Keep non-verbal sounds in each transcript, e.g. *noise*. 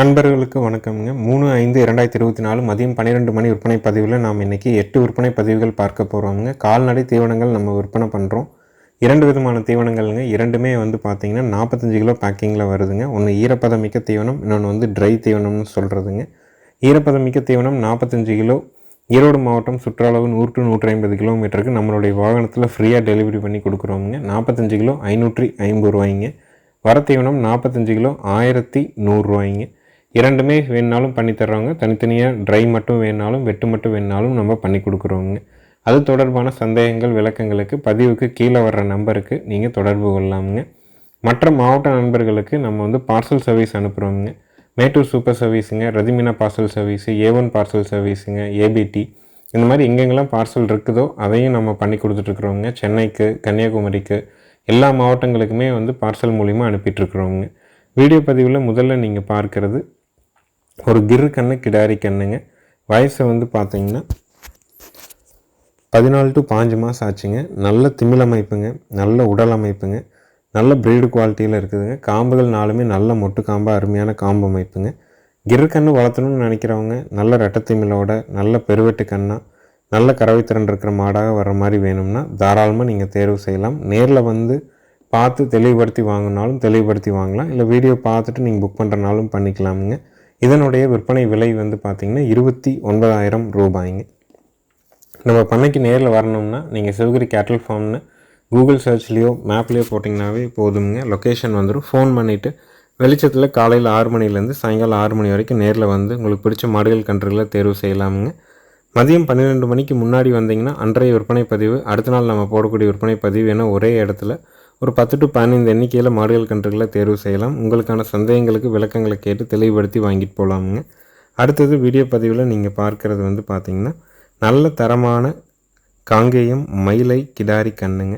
நண்பர்களுக்கு வணக்கம்ங்க. மூணு ஐந்து இரண்டாயிரத்தி இருபத்தி நாலு மதியம் பன்னிரெண்டு மணி விற்பனை பதிவில் நாம் இன்றைக்கி எட்டு விற்பனை பதிவுகள் பார்க்க போகிறோங்க கால்நடை தீவனங்கள் நம்ம விற்பனை பண்ணுறோம் இரண்டு விதமான தீவனங்கள்ங்க. இரண்டுமே வந்து பார்த்திங்கன்னா நாற்பத்தஞ்சு கிலோ பேக்கிங்கில் வருதுங்க. ஒன்று ஈரப்பதமிக்க தீவனம் இன்னொன்று வந்து ட்ரை தீவனம்னு சொல்கிறதுங்க ஈரப்பதமிக்க தீவனம் நாற்பத்தஞ்சு கிலோ. ஈரோடு மாவட்டம் சுற்றளவு நூறு டு நூற்றி ஐம்பது கிலோமீட்டருக்கு நம்மளுடைய வாகனத்தில் ஃப்ரீயாக டெலிவரி பண்ணி கொடுக்குறோங்க நாற்பத்தஞ்சு கிலோ ஐநூற்றி ஐம்பது ரூபாய்ங்க. வரத்தீவனம் நாற்பத்தஞ்சு கிலோ ஆயிரத்தி நூறுரூவாய்ங்க இரண்டுமே வேணுனாலும் பண்ணி தர்றவங்க தனித்தனியாக ட்ரை மட்டும் வேணாலும் வெட்டு மட்டும் வேணாலும் நம்ம பண்ணி கொடுக்குறோங்க அது தொடர்பான சந்தேகங்கள் விளக்கங்களுக்கு பதிவுக்கு கீழே வர்ற நம்பருக்கு நீங்கள் தொடர்பு கொள்ளலாமுங்க. மற்ற மாவட்ட நண்பர்களுக்கு நம்ம வந்து பார்சல் சர்வீஸ் அனுப்புகிறோங்க மேட்டூர் சூப்பர் சர்வீஸுங்க ரதிமினா parcel service A one parcel சர்வீஸுங்க ABT இந்த மாதிரி எங்கெங்கெல்லாம் பார்சல் இருக்குதோ அதையும் நம்ம பண்ணி கொடுத்துட்ருக்குறோங்க சென்னைக்கு கன்னியாகுமரிக்கு எல்லா மாவட்டங்களுக்குமே வந்து பார்சல் மூலிமா அனுப்பிட்டுருக்குறோங்க வீடியோ பதிவில் முதல்ல நீங்கள் பார்க்குறது ஒரு கிரு கண்ணு கிடாரி கண்ணுங்க. வயசை வந்து பார்த்தீங்கன்னா பதினாலு டு பாஞ்சு மாதம் ஆச்சுங்க. நல்ல திமிழ் அமைப்புங்க. நல்ல உடல் அமைப்புங்க. நல்ல ப்ரீடு குவாலிட்டியில் இருக்குதுங்க. காம்புகள் நாலுமே நல்ல மொட்டு காம்பாக அருமையான காம்பு அமைப்புங்க. கிரு கண்ணு வளர்த்தணும்னு நினைக்கிறவங்க நல்ல ரெட்டத்திமிழோட நல்ல பெருவெட்டு கண்ணாக நல்ல கறவை திறன் இருக்கிற மாடாக வர்ற மாதிரி வேணும்னா தாராளமாக நீங்கள் தேர்வு செய்யலாம். நேரில் வந்து பார்த்து தெளிவுபடுத்தி வாங்கினாலும் தெளிவுபடுத்தி வாங்கலாம். இல்லை வீடியோ பார்த்துட்டு நீங்கள் புக் பண்ணுறனாலும் பண்ணிக்கலாமுங்க. இதனுடைய விற்பனை விலை வந்து பார்த்திங்கன்னா இருபத்தி ஒன்பதாயிரம் ரூபாய்ங்க. நம்ம பண்ணைக்கு நேரில் வரணும்னா நீங்கள் சிவகிரி கேட்டல் ஃபார்ம்னு கூகுள் சர்ச்லேயோ மேப்லேயோ போட்டிங்கனாவே போதுங்க லொக்கேஷன் வந்துடும் ஃபோன் பண்ணிவிட்டு வெளிச்சத்தில் காலையில் ஆறு மணிலேருந்து சாயங்காலம் ஆறு மணி வரைக்கும் நேரில் வந்து உங்களுக்கு பிடிச்ச மாடுகள் கன்றுகளை தேர்வு செய்யலாமுங்க. மதியம் பன்னிரெண்டு மணிக்கு முன்னாடி வந்தீங்கன்னா அன்றைய விற்பனை பதிவு அடுத்த நாள் நம்ம போடக்கூடிய விற்பனை பதிவு என ஒரே இடத்துல ஒரு பத்து டு பதினைந்து எண்ணிக்கையில் மாடுகள் கன்றுகளை தேர்வு செய்யலாம். உங்களுக்கான சந்தேகங்களுக்கு விளக்கங்களை கேட்டு தெளிவுபடுத்தி வாங்கிட்டு போகலாமுங்க அடுத்தது வீடியோ பதிவில் நீங்கள் பார்க்குறது வந்து பார்த்திங்கன்னா நல்ல தரமான காங்கேயம் மயிலை கிடாரி கண்ணுங்க.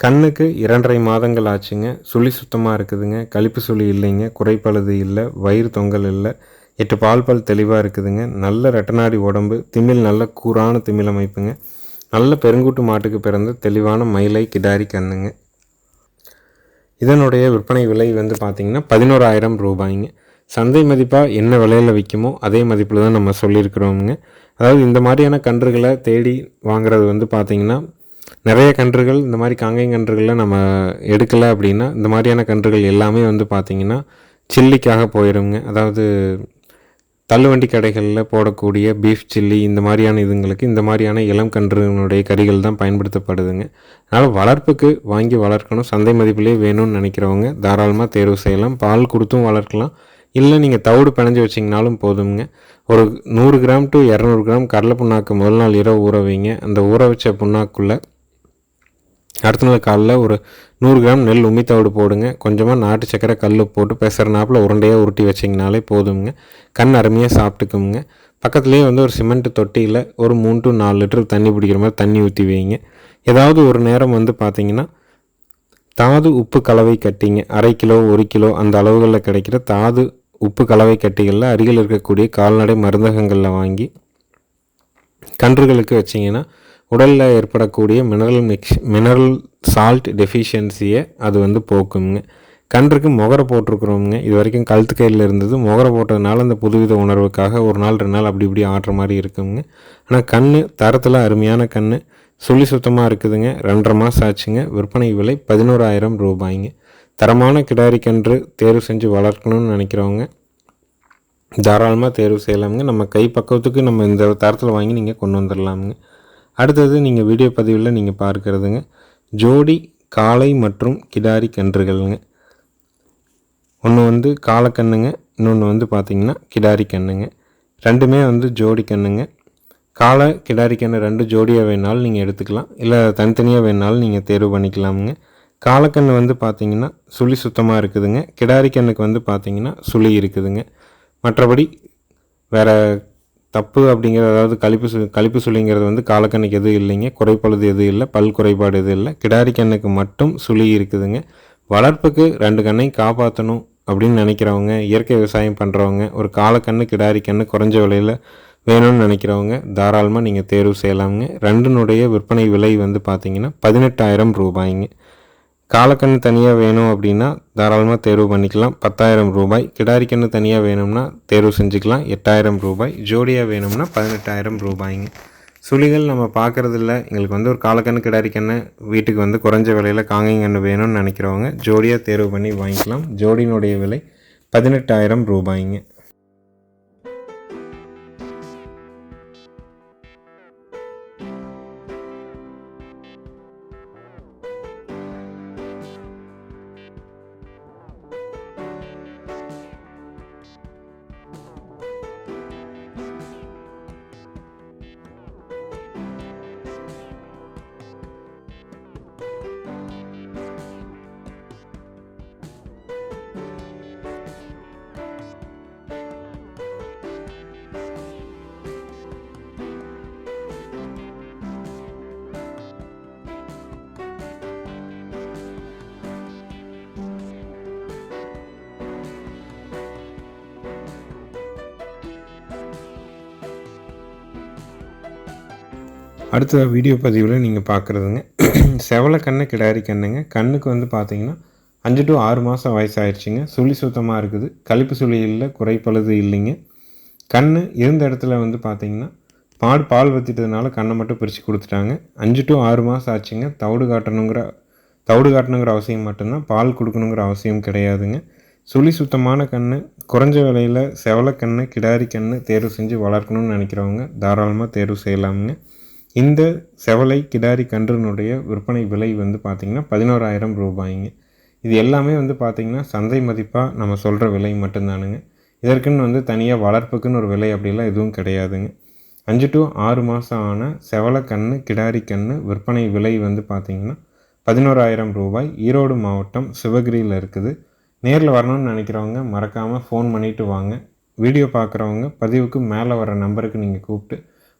கண்ணுக்கு இரண்டரை மாதங்கள் ஆச்சுங்க. சுழி சுத்தமாக இருக்குதுங்க. கழிப்பு சுழி இல்லைங்க. குறைப்பழுது இல்லை. வயிறு தொங்கல் இல்லை. எட்டு பால் பால் தெளிவாக இருக்குதுங்க. நல்ல ரெட்டநாடி உடம்பு திமிழ் நல்ல கூரான திமிழ் அமைப்புங்க. நல்ல பெருங்கூட்டு மாட்டுக்கு பிறந்த தெளிவான மயிலை கிடாரி கண்ணுங்க. இதனுடைய விற்பனை விலை வந்து பார்த்திங்கன்னா பதினோராயிரம் ரூபாய்ங்க. சந்தை மதிப்பாக என்ன விலையில் விற்குமோ அதே மதிப்பில் தான் நம்ம சொல்லியிருக்கிறோமுங்க. அதாவது இந்த மாதிரியான கன்றுகளை தேடி வாங்குறது வந்து பார்த்திங்கன்னா நிறைய கன்றுகள் இந்த மாதிரி காங்கையும் கன்றுகளில் நம்ம எடுக்கலை அப்படின்னா இந்த மாதிரியான கன்றுகள் எல்லாமே வந்து பார்த்திங்கன்னா சில்லிக்காக போயிடுங்க அதாவது தள்ளுவண்டி கடைகளில் போடக்கூடிய பீஃப் சில்லி இந்த மாதிரியான இதுங்களுக்கு இந்த மாதிரியான இளம் கன்றுகளுடைய கறிகள் தான் பயன்படுத்தப்படுதுங்க. அதனால் வளர்ப்புக்கு வாங்கி வளர்க்கணும். சந்தை மதிப்பிலே வேணும்னு நினைக்கிறவங்க தாராளமாக தேர்வு செய்யலாம். பால் கொடுத்தும் வளர்க்கலாம். இல்லை நீங்கள் தவிடு பிணைஞ்சு வச்சிங்கனாலும் போதுங்க ஒரு நூறு கிராம் டு இரநூறு கிராம் கடலை புண்ணாக்கு முதல் நாள் இரவு ஊற வைங்க. அந்த ஊற வச்ச புண்ணாக்குள்ளே அடுத்த நாள் காலைல ஒரு நூறு கிராம் நெல் உமித்தவிடு போடுங்க. கொஞ்சமாக நாட்டு சக்கரை கல் போட்டு பெசறனாப்பில் உருண்டையாக உருட்டி வச்சிங்கனாலே போதுங்க கண் அருமையாக சாப்பிட்டுக்குங்க. பக்கத்துலேயே வந்து ஒரு சிமெண்ட் தொட்டியில் ஒரு மூணு டு நாலு லிட்டர் தண்ணி பிடிக்கிற மாதிரி தண்ணி ஊற்றி வைங்க. ஏதாவது ஒரு நேரம் வந்து பார்த்தீங்கன்னா தாது உப்பு கலவை கட்டிங்க. அரை கிலோ ஒரு கிலோ அந்த அளவுகளில் கிடைக்கிற தாது உப்பு கலவை கட்டிகளில் அருகில் இருக்கக்கூடிய கால்நடை மருந்தகங்களில் வாங்கி கன்றுகளுக்கு வச்சிங்கன்னா உடலில் ஏற்படக்கூடிய மினரல் மிக்ஸ் மினரல் சால்ட் டெஃபிஷியன்சியை அது வந்து போக்குங்க. கன்றுக்கு முகரை போட்டிருக்குறோங்க இது வரைக்கும் கழுத்து கையில் இருந்தது. முகரை போட்டதுனால அந்த புதுவித உணர்வுக்காக ஒரு நாள் ரெண்டு நாள் அப்படி இப்படி ஆடுற மாதிரி இருக்குங்க. ஆனால் கண் தரத்தில் அருமையான கண் சுழி சுத்தமாக இருக்குதுங்க. ரெண்டரை மாதம் ஆச்சுங்க. விற்பனை விலை பதினோராயிரம் ரூபாய்ங்க. தரமான கிடாரி கன்று தேர்வு செஞ்சு வளர்க்கணும்னு நினைக்கிறவங்க தாராளமாக தேர்வு செய்யலாமுங்க. நம்ம கை பக்கத்துக்கு நம்ம இந்த தரத்தில் வாங்கி நீங்கள் கொண்டு வந்துடலாமுங்க அடுத்தது நீங்கள் வீடியோ பதிவில் நீங்கள் பார்க்குறதுங்க. ஜோடி காளை மற்றும் கிடாரி கன்றுகள்ங்க. ஒன்று வந்து காளைக்கண்ணுங்க இன்னொன்று வந்து பார்த்திங்கன்னா கிடாரி கண்ணுங்க. ரெண்டுமே வந்து ஜோடி கண்ணுங்க. காளை கிடாரி கண்ணு ரெண்டு ஜோடியாக வேணாலும் நீங்கள் எடுத்துக்கலாம். இல்லை தனித்தனியாக வேணாலும் நீங்கள் தேர்வு பண்ணிக்கலாமுங்க. காலக்கண்ணு வந்து பார்த்திங்கன்னா சுழி சுத்தமாக இருக்குதுங்க. கிடாரி கண்ணுக்கு வந்து பார்த்திங்கன்னா சுழி இருக்குதுங்க. மற்றபடி வேறு தப்பு அப்படிங்கிறது அதாவது கழிப்பு சு கழிப்பு சுழிங்கிறது வந்து காலக்கண்ணுக்கு எதுவும் இல்லைங்க. குறைப்பழுது எதுவும் இல்லை. பல் குறைபாடு எதுவும் இல்லை. கிடாரி கண்ணுக்கு மட்டும் சுழி இருக்குதுங்க. வளர்ப்புக்கு ரெண்டு கண்ணையும் காப்பாற்றணும் அப்படின்னு நினைக்கிறவங்க இயற்கை விவசாயம் பண்ணுறவங்க ஒரு காலக்கண்ணு கிடாரி கண்ணு குறைஞ்ச விலையில் வேணும்னு நினைக்கிறவங்க தாராளமாக நீங்கள் தேர்வு செய்யலாமுங்க. ரெண்டுனுடைய விற்பனை விலை வந்து பார்த்திங்கன்னா பதினெட்டாயிரம் ரூபாய்ங்க. காலக்கண்ணு தனியாக வேணும் அப்படின்னா தாராளமாக தேர்வு பண்ணிக்கலாம். பத்தாயிரம் ரூபாய். கிடாரி கண்ணு தனியாக வேணும்னா தேர்வு செஞ்சுக்கலாம். எட்டாயிரம் ரூபாய். ஜோடியாக வேணும்னா பதினெட்டாயிரம் ரூபாய்ங்க. சுழிகள் நம்ம பார்க்குறதில்ல. எங்களுக்கு வந்து ஒரு காலக்கண்ணு கிடாரி கண்ணு வீட்டுக்கு வந்து குறைஞ்ச விலையில் காங்கைங்கண்ணு வேணும்னு நினைக்கிறவங்க ஜோடியாக தேர்வு பண்ணி வாங்கிக்கலாம். ஜோடியினுடைய விலை பதினெட்டாயிரம் ரூபாய்ங்க. அடுத்த வீடியோ பதிவில் நீங்கள் பார்க்குறதுங்க *clears throat* செவலை கண்ணை கிடாரி கண்ணுங்க. கண்ணுக்கு வந்து பார்த்தீங்கன்னா அஞ்சு டு ஆறு மாதம் வயசாகிடுச்சிங்க சுழி சுத்தமாக இருக்குது. கழிப்பு சுழி இல்லை குறைப்பழுது இல்லைங்க. கண் இருந்த இடத்துல வந்து பார்த்தீங்கன்னா பால் பால் வத்திட்டதுனால கண்ணை மட்டும் பிரித்து கொடுத்துட்டாங்க. அஞ்சு டு ஆறு மாதம் ஆச்சுங்க. தவிடு காட்டணுங்கிற தவிடு காட்டணுங்கிற அவசியம் மட்டும்தான். பால் கொடுக்கணுங்கிற அவசியம் கிடையாதுங்க. சுழி சுத்தமான கண் குறைஞ்ச விலையில் செவலை கண் கிடாரி கண் தேர்வு செஞ்சு வளர்க்கணும்னு நினைக்கிறவங்க தாராளமாக தேர்வு செய்யலாமுங்க. இந்த செவலை கிடாரி கன்றுனுடைய விற்பனை விலை வந்து பார்த்திங்கன்னா பதினோராயிரம் ரூபாய்ங்க. இது எல்லாமே வந்து பார்த்திங்கன்னா சந்தை மதிப்பாக நம்ம சொல்கிற விலை மட்டும்தானுங்க. இதற்குன்னு வந்து தனியாக வளர்ப்புக்குன்னு ஒரு விலை அப்படிலாம் எதுவும் கிடையாதுங்க. அஞ்சு டு ஆறு மாதம் ஆன செவலை கன்று கிடாரி கன்று விற்பனை விலை வந்து பார்த்திங்கன்னா பதினோராயிரம் ரூபாய். ஈரோடு மாவட்டம் சிவகிரியில் இருக்குது. நேரில் வரணும்னு நினைக்கிறவங்க மறக்காமல் ஃபோன் பண்ணிவிட்டு வாங்க. வீடியோ பார்க்குறவங்க பதிவுக்கு மேலே வர நம்பருக்கு நீங்கள் கூப்பிட்டு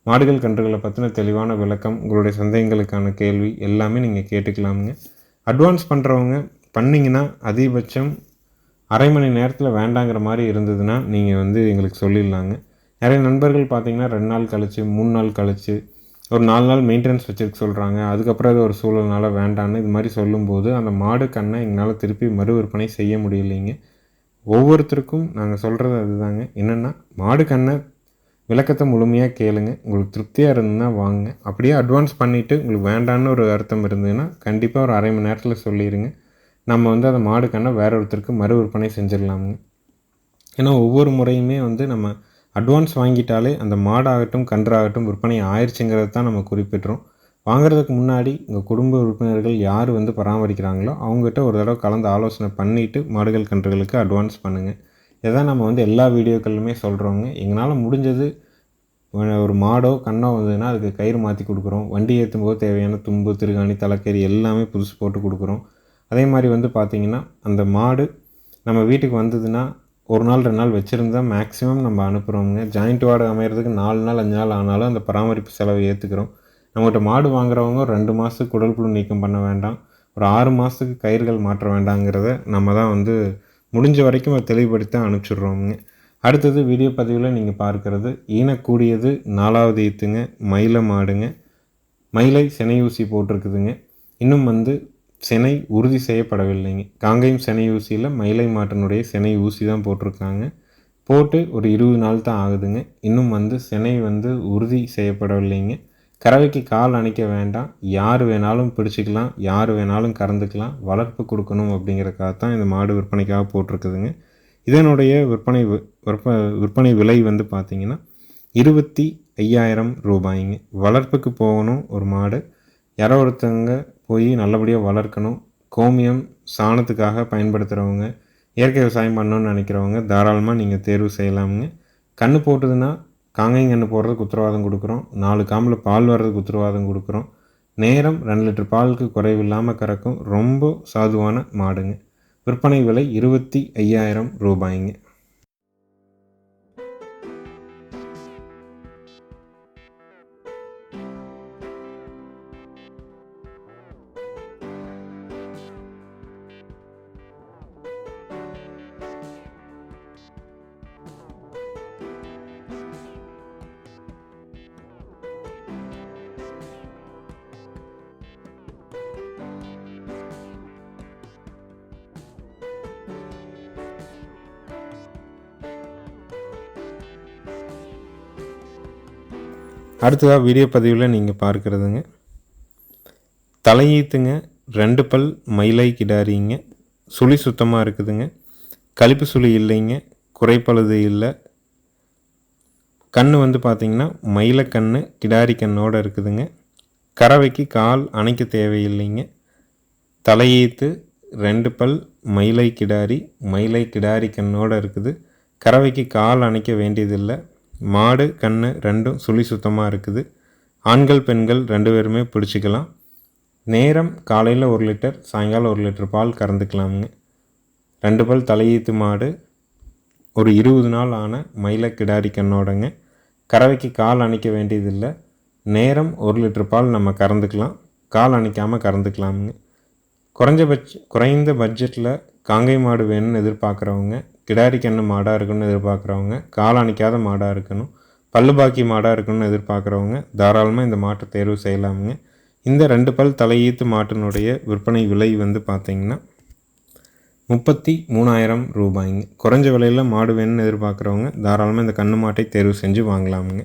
மாடுகள் கன்றுகளை பற்றின தெளிவான விளக்கம் உங்களுடைய சந்தேகங்களுக்கான கேள்வி எல்லாமே நீங்கள் கேட்டுக்கலாமுங்க. அட்வான்ஸ் பண்ணுறவங்க பண்ணிங்கன்னா அதிகபட்சம் அரை மணி நேரத்தில் வேண்டாங்கிற மாதிரி இருந்ததுன்னா நீங்கள் வந்து எங்களுக்கு சொல்லிடலாங்க. நிறைய நண்பர்கள் பார்த்தீங்கன்னா ரெண்டு நாள் கழிச்சு மூணு நாள் கழிச்சு ஒரு நாலு நாள் மெயின்டெனன்ஸ் வச்சுருக்க சொல்கிறாங்க அதுக்கப்புறம் அது ஒரு சூழல்னால வேண்டான்னு இது மாதிரி சொல்லும்போது அந்த மாடு கண்ணை எங்களால் திருப்பி மறு விற்பனை செய்ய முடியலைங்க. ஒவ்வொருத்தருக்கும் நாங்கள் சொல்கிறது அதுதாங்க. என்னென்னா மாடு கண்ணை விளக்கத்தை முழுமையாக கேளுங்க. உங்களுக்கு திருப்தியாக இருந்ததுன்னா வாங்க அப்படியே அட்வான்ஸ் பண்ணிவிட்டு உங்களுக்கு வேண்டான்னு ஒரு அர்த்தம் இருந்ததுன்னா கண்டிப்பாக ஒரு அரை மணி நேரத்தில் சொல்லிடுங்க நம்ம வந்து அந்த மாடு கண்ணை வேற ஒருத்தருக்கு மறு விற்பனை செஞ்சிடலாமுங்க. ஏன்னா ஒவ்வொரு முறையுமே வந்து நம்ம அட்வான்ஸ் வாங்கிட்டாலே அந்த மாடாகட்டும் கன்றாகட்டும் விற்பனை ஆயிடுச்சுங்கிறது தான் நம்ம குறிப்பிட்றோம். வாங்குறதுக்கு முன்னாடி உங்கள் குடும்ப உறுப்பினர்கள் யார் வந்து பராமரிக்கிறாங்களோ அவங்ககிட்ட ஒரு தடவை கலந்து ஆலோசனை பண்ணிவிட்டு மாடுகள் கன்றுகளுக்கு அட்வான்ஸ் பண்ணுங்கள் இதான் நம்ம வந்து எல்லா வீடியோக்களுமே சொல்கிறோங்க எங்களால் முடிஞ்சது ஒரு மாடோ கண்ணோ வந்ததுன்னா அதுக்கு கயிறு மாற்றி கொடுக்குறோம். வண்டி ஏற்றும் போது தேவையான தும்பு திருகாணி தலைக்கறி எல்லாமே புதுசு போட்டு கொடுக்குறோம். அதே மாதிரி வந்து பார்த்திங்கன்னா அந்த மாடு நம்ம வீட்டுக்கு வந்ததுன்னா ஒரு நாள் ரெண்டு நாள் வச்சுருந்தா மேக்ஸிமம் நம்ம அனுப்புகிறோங்க ஜாயிண்ட் வார்டு அமைகிறதுக்கு நாலு நாள் அஞ்சு நாள் ஆனாலும் அந்த பராமரிப்பு செலவை ஏற்றுக்கிறோம் நம்மகிட்ட மாடு வாங்குறவங்க ரெண்டு மாதத்துக்கு குடல் புழு நீக்கம் பண்ண வேண்டாம். ஒரு ஆறு மாதத்துக்கு கயிறுகள் மாற்ற வேண்டாங்கிறத நம்ம தான் வந்து முடிஞ்ச வரைக்கும் அதை தெளிவுபடுத்தி அனுப்பிச்சிடுறோமுங்க அடுத்தது வீடியோ பதிவில் நீங்கள் பார்க்குறது ஈனக்கூடியது நாலாவது ஈத்துங்க மயில மாடுங்க. மயிலை சினை ஊசி போட்டிருக்குதுங்க. இன்னும் வந்து செனை உறுதி செய்யப்படவில்லைங்க. காங்கேயம் சினை ஊசியில் மயிலை மாட்டினுடைய செனை ஊசி தான் போட்டிருக்காங்க. போட்டு ஒரு இருபது நாள் தான் ஆகுதுங்க. இன்னும் வந்து செனை வந்து உறுதி செய்யப்படவில்லைங்க. கறவைக்கு கால் அணைக்க வேண்டாம். யார் வேணாலும் பிடிச்சிக்கலாம் யார் வேணாலும் கறந்துக்கலாம். வளர்ப்பு கொடுக்கணும் அப்படிங்கிறக்காக தான் இந்த மாடு விற்பனைக்காக போட்டிருக்குதுங்க. இதனுடைய விற்பனை விற்ப விற்பனை விலை வந்து பார்த்திங்கன்னா இருபத்தி ஐயாயிரம் ரூபாய்ங்க. வளர்ப்புக்கு போகணும் ஒரு மாடு. யாரோ ஒருத்தவங்க போய் நல்லபடியாக வளர்க்கணும். கோமியம் சாணத்துக்காக பயன்படுத்துகிறவங்க இயற்கை விவசாயம் பண்ணணும்னு நினைக்கிறவங்க தாராளமாக நீங்கள் தேர்வு செய்யலாமுங்க. கன்று போட்டுதுன்னா காங்கைங்கன்று போடுறதுக்கு உத்தரவாதம் கொடுக்குறோம். நாலு காம்பில் பால் வர்றதுக்கு உத்தரவாதம் கொடுக்குறோம். நேரம் ரெண்டு லிட்டர் பாலுக்கு குறைவில்லாமல் கறக்கும் ரொம்ப சாதுவான மாடுங்க. விற்பனை விலை இருபத்தி ஐயாயிரம் ரூபாய்ங்க. அடுத்ததாக வீடியோ பதிவில் நீங்கள் பார்க்குறதுங்க. தலையீத்துங்க ரெண்டு பல் மயிலை கிடாரிங்க. சுழி சுத்தமாக இருக்குதுங்க. கழிப்பு சுழி இல்லைங்க குறைப்பழுது இல்லை. கண் வந்து பார்த்திங்கன்னா மயிலை கண் கிடாரி கண்ணோடு இருக்குதுங்க. கறவைக்கு கால் அணைக்க தேவையில்லைங்க. தலையீத்து ரெண்டு பல் மயிலை கிடாரி மயிலை கிடாரி கண்ணோடு இருக்குது. கறவைக்கு கால் அணைக்க வேண்டியதில்லை. மாடு கண் ரெண்டும் சுழி சுத்தமாக இருக்குது. ஆண்கள் பெண்கள் ரெண்டு பேருமே பிடிச்சிக்கலாம். நேரம் காலையில் ஒரு லிட்டர் சாயங்காலம் ஒரு லிட்டர் பால் கறந்துக்கலாமுங்க. ரெண்டு பல் தலையீத்து மாடு ஒரு இருபது நாள் ஆன மயில கிடாரி கண்ணோடங்க. கறவைக்கு கால் அணைக்க வேண்டியதில்லை. நேரம் ஒரு லிட்டர் பால் நம்ம கறந்துக்கலாம். கால் அணைக்காமல் கறந்துக்கலாமுங்க. குறைஞ்சபட்ச குறைந்த பட்ஜெட்டில் காங்கை மாடு வேணும்னு எதிர்பார்க்குறவங்க கிடாரி கண்ணு மாடாக இருக்கணும்னு எதிர்பார்க்குறவங்க கால் மாடாக இருக்கணும் பல்லு பாக்கி மாடாக இருக்கணும்னு எதிர்பார்க்குறவங்க தாராளமாக இந்த மாட்டை தேர்வு செய்யலாமுங்க. இந்த ரெண்டு பல் தலையீத்து மாட்டினுடைய விற்பனை விலை வந்து பார்த்திங்கன்னா முப்பத்தி மூணாயிரம் ரூபாய்ங்க. குறைஞ்ச விலையில் மாடு வேணும்னு எதிர்பார்க்குறவங்க தாராளமாக இந்த கண்ணு மாட்டை தேர்வு செஞ்சு வாங்கலாமுங்க.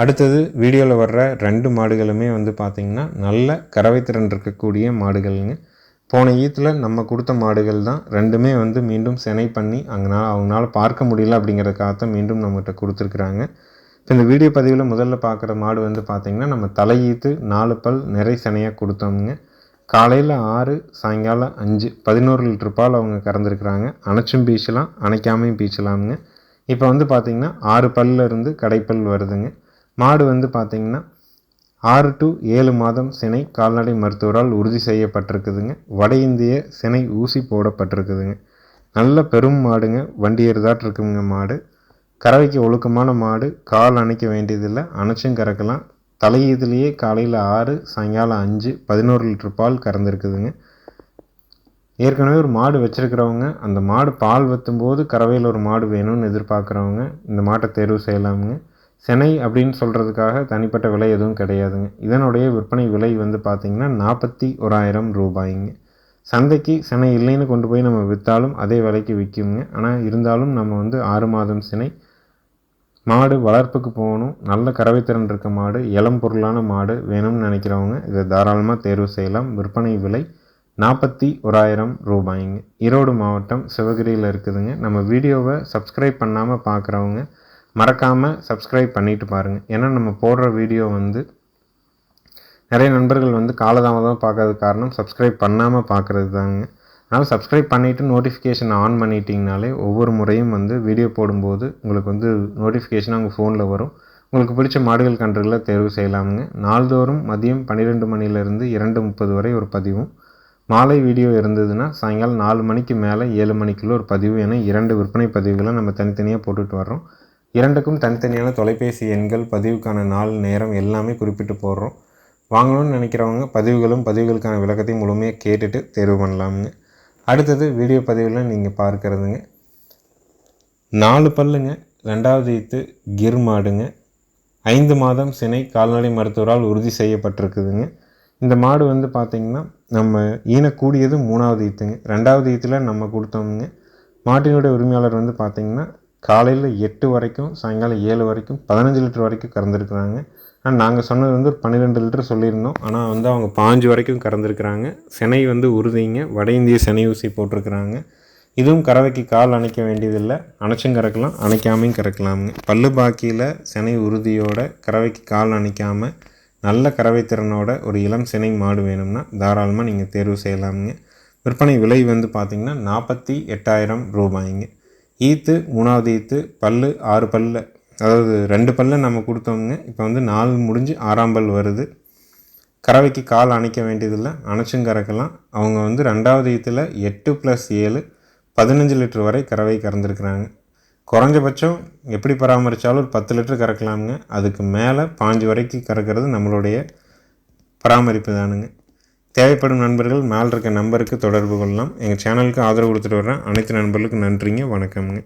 அடுத்தது வீடியோவில் வர்ற ரெண்டு மாடுகளுமே வந்து பார்த்திங்கன்னா நல்ல கறவை திறன் இருக்கக்கூடிய மாடுகள்ங்க. போன ஈத்தில் நம்ம கொடுத்த மாடுகள் தான் ரெண்டுமே வந்து மீண்டும் செனை பண்ணி அங்கனால் அவங்களால பார்க்க முடியல அப்படிங்கிறதுக்காக மீண்டும் நம்மகிட்ட கொடுத்துருக்குறாங்க. இப்போ இந்த வீடியோ பதிவில் முதல்ல பார்க்குற மாடு வந்து பார்த்திங்கன்னா நம்ம தலையீத்து நாலு பல் நிறை செனையாக கொடுத்தோமுங்க. காலையில் ஆறு சாயங்காலம் அஞ்சு பதினோரு லிட்டர் பால் அவங்க கறந்துருக்குறாங்க. அணைச்சும் பீச்சலாம் அணைக்காமையும் பீச்சலாமுங்க. இப்போ வந்து பார்த்திங்கன்னா ஆறு பல்லிருந்து இருந்து கடைப்பல் வருதுங்க. மாடு வந்து பார்த்திங்கன்னா ஆறு டு ஏழு மாதம் சினை கால்நடை மருத்துவரால் உறுதி செய்யப்பட்டிருக்குதுங்க. வட இந்திய சினை ஊசி போடப்பட்டிருக்குதுங்க. நல்ல பெரும் மாடுங்க. வண்டி ஏறுதாட்டு இருக்குங்க மாடு. கறவைக்கு ஒழுக்கமான மாடு. கால் அணைக்க வேண்டியதில்லை. அணைச்சும் கறக்கலாம். தலையீதுலேயே காலையில் ஆறு சாயங்காலம் அஞ்சு பதினோரு லிட்டர் பால் கறந்துருக்குதுங்க. ஏற்கனவே ஒரு மாடு வச்சுருக்கிறவங்க அந்த மாடு பால் வற்றும்போது கறவையில் ஒரு மாடு வேணும்னு எதிர்பார்க்குறவங்க இந்த மாட்டை தேர்வு செய்யலாமுங்க. செனை அப்படின்னு சொல்கிறதுக்காக தனிப்பட்ட விலை எதுவும் கிடையாதுங்க. இதனுடைய விற்பனை விலை வந்து பார்த்திங்கன்னா நாற்பத்தி ஓராயிரம் ரூபாய்ங்க. சந்தைக்கு சினை இல்லைன்னு கொண்டு போய் நம்ம விற்றாலும் அதே விலைக்கு விற்குங்க ஆனால் இருந்தாலும் நம்ம வந்து ஆறு மாதம் சினை மாடு வளர்ப்புக்கு போகணும். நல்ல கறவைத்திறன் இருக்க மாடு இளம் பொருளான மாடு வேணும்னு நினைக்கிறவங்க இதை தாராளமாக தேர்வு செய்யலாம். விற்பனை விலை நாற்பத்தி ஓராயிரம் ரூபாய்ங்க. ஈரோடு மாவட்டம் சிவகிரியில் இருக்குதுங்க. நம்ம வீடியோவை சப்ஸ்கிரைப் பண்ணாமல் பார்க்குறவங்க மறக்காமல் சப்ஸ்கிரைப் பண்ணிட்டு பாருங்கள் ஏன்னா நம்ம போடுற வீடியோ வந்து நிறைய நண்பர்கள் வந்து காலதாமதம் பார்க்கறது காரணம் சப்ஸ்கிரைப் பண்ணாமல் பார்க்குறது தாங்க அதனால் சப்ஸ்கிரைப் பண்ணிவிட்டு நோட்டிஃபிகேஷன் ஆன் பண்ணிட்டீங்கனாலே ஒவ்வொரு முறையும் வந்து வீடியோ போடும்போது உங்களுக்கு வந்து நோட்டிஃபிகேஷன் உங்கள் ஃபோனில் வரும். உங்களுக்கு பிடிச்ச மாடுகள் கன்றுகளை தேர்வு செய்யலாமுங்க. நாள்தோறும் மதியம் பன்னிரெண்டு மணிலேருந்து இரண்டு முப்பது வரை ஒரு பதிவும். மாலை வீடியோ இருந்ததுன்னா சாயங்காலம் நாலு மணிக்கு மேலே ஏழு மணிக்குள்ளே ஒரு பதிவு என இரண்டு விற்பனை பதிவுகளை நம்ம தனித்தனியாக போட்டுட்டு வர்றோம். இரண்டுக்கும் தனித்தனியான தொலைபேசி எண்கள் பதிவுக்கான நாள் நேரம் எல்லாமே குறிப்பிட்டு போடுறோம். வாங்கணும்னு நினைக்கிறவங்க பதிவுகளும் பதிவுகளுக்கான விளக்கத்தையும் முழுமையாக கேட்டுட்டு தேர்வு பண்ணலாமுங்க. அடுத்தது வீடியோ பதிவில் நீங்கள் பார்க்குறதுங்க. நாலு பல்லுங்க. ரெண்டாவது ஈத்து கிர் மாடுங்க. ஐந்து மாதம் சினை கால்நடை மருத்துவரால் உறுதி செய்யப்பட்டிருக்குதுங்க. இந்த மாடு வந்து பார்த்திங்கன்னா நம்ம ஈனக்கூடியது மூணாவது ஈத்துங்க ரெண்டாவது ஈத்தில் நம்ம கொடுத்தோமுங்க. மாட்டினுடைய உரிமையாளர் வந்து பார்த்திங்கன்னா காலையில் எட்டு வரைக்கும் சாயங்காலம் ஏழு வரைக்கும் பதினஞ்சு லிட்டர் வரைக்கும் கறந்துருக்குறாங்க. ஆனால் நாங்கள் சொன்னது வந்து ஒரு பன்னிரெண்டு லிட்டர் சொல்லியிருந்தோம். ஆனால் வந்து அவங்க பாஞ்சு வரைக்கும் கறந்துருக்குறாங்க. செனை வந்து உறுதிங்க வட இந்திய செனை ஊசி போட்டிருக்கிறாங்க. இதுவும் கறவைக்கு கால் அணைக்க வேண்டியதில்லை. அணைச்சும் கறக்கலாம் அணைக்காமையும் கறக்கலாமுங்க. பல்லு பாக்கியில் செனை உறுதியோட கறவைக்கு கால் அணைக்காமல் நல்ல கறவை திறனோட ஒரு இளம் சினை மாடு வேணும்னா தாராளமாக நீங்கள் தேர்வு செய்யலாமுங்க. விற்பனை விலை வந்து பார்த்திங்கன்னா நாற்பத்தி எட்டாயிரம் ரூபாய்ங்க. ஈத்து மூணாவது ஈத்து பல்லு ஆறு பல்ல. அதாவது ரெண்டு பல்ல நம்ம கொடுத்தோம்ங்க. இப்போ வந்து நாலு முடிஞ்சு ஆறாம் பல் வருது. கறவைக்கு கால் அணைக்க வேண்டியதில்லை. அணைச்சும் கறக்கலாம். அவங்க வந்து ரெண்டாவது ஈத்தில் எட்டு ப்ளஸ் ஏழு பதினஞ்சு லிட்டர் வரை கறவை கறந்துருக்குறாங்க. குறைஞ்சபட்சம் எப்படி பராமரித்தாலும் ஒரு பத்து லிட்டர் கறக்கலாமுங்க. அதுக்கு மேலே பாஞ்சு வரைக்கும் கறக்கிறது நம்மளுடைய பராமரிப்பு தானுங்க. தேவைப்படும் நண்பர்கள் மேலே இருக்க நம்பருக்கு தொடர்பு கொள்ளலாம். எங்கள் சேனலுக்கு ஆதரவு கொடுத்துட்டு வர்றேன். அனைத்து நண்பர்களுக்கும் நன்றிங்க வணக்கம்ங்க.